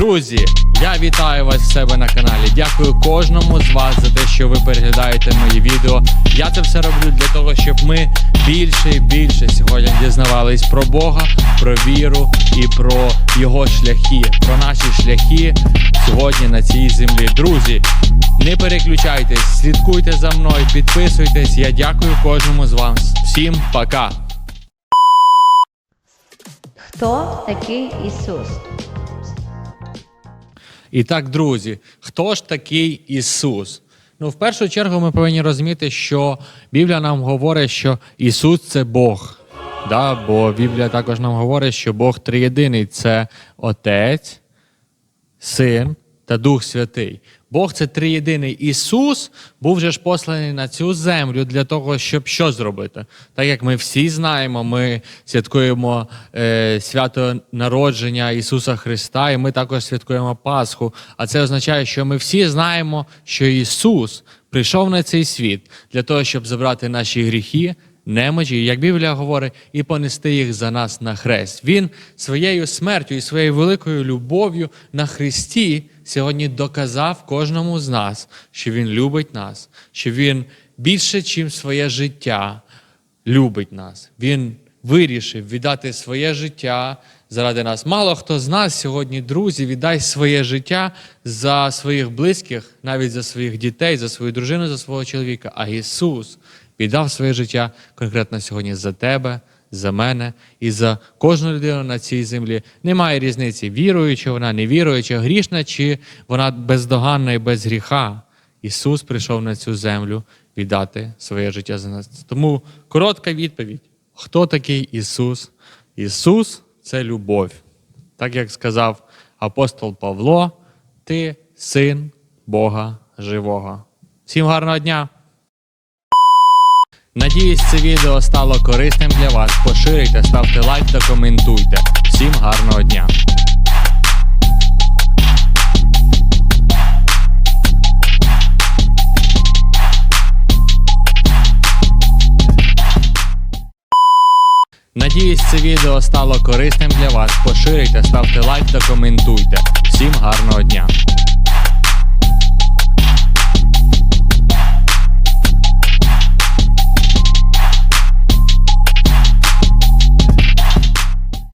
Друзі, я вітаю вас в себе на каналі. Дякую кожному з вас за те, що ви переглядаєте мої відео. Я це все роблю для того, щоб ми більше і більше сьогодні дізнавались про Бога, про віру і про його шляхи, про наші шляхи сьогодні на цій землі. Друзі, не переключайтесь, слідкуйте за мною, підписуйтесь. Я дякую кожному з вас. Всім пока! Хто такий Ісус? І так, друзі, хто ж такий Ісус? Ну, в першу чергу, ми повинні розуміти, що Біблія нам говорить, що Ісус це Бог. Да? Бо Біблія також нам говорить, що Бог триєдиний це Отець, Син та Дух Святий. Бог це триєдиний. Ісус був же ж посланий на цю землю для того, щоб що зробити. Так як ми всі знаємо, ми святкуємо е, свято народження Ісуса Христа, і ми також святкуємо Пасху. А це означає, що ми всі знаємо, що Ісус прийшов на цей світ для того, щоб забрати наші гріхи, немочі, як Біблія говорить, і понести їх за нас на хрест. Він своєю смертю і своєю великою любов'ю на Христі сьогодні доказав кожному з нас, що Він любить нас, що Він більше, ніж своє життя, любить нас. Він вирішив віддати своє життя заради нас. Мало хто з нас сьогодні, друзі, віддасть своє життя за своїх близьких, навіть за своїх дітей, за свою дружину, за свого чоловіка. А Ісус віддав своє життя конкретно сьогодні за тебе, за мене і за кожну людину на цій землі. Немає різниці, віруюча вона, невіруюча, грішна, чи вона бездоганна і без гріха. Ісус прийшов на цю землю віддати своє життя за нас. Тому коротка відповідь: хто такий Ісус? Ісус це любов. Так як сказав апостол Павло, ти син Бога живого. Всім гарного дня! Надіюсь, це відео стало корисним для вас. Поширюйте, ставте лайк та коментуйте. Всім гарного дня! Надіюсь, це відео стало корисним для вас. Поширюйте, ставте лайк та коментуйте. Всім гарного дня!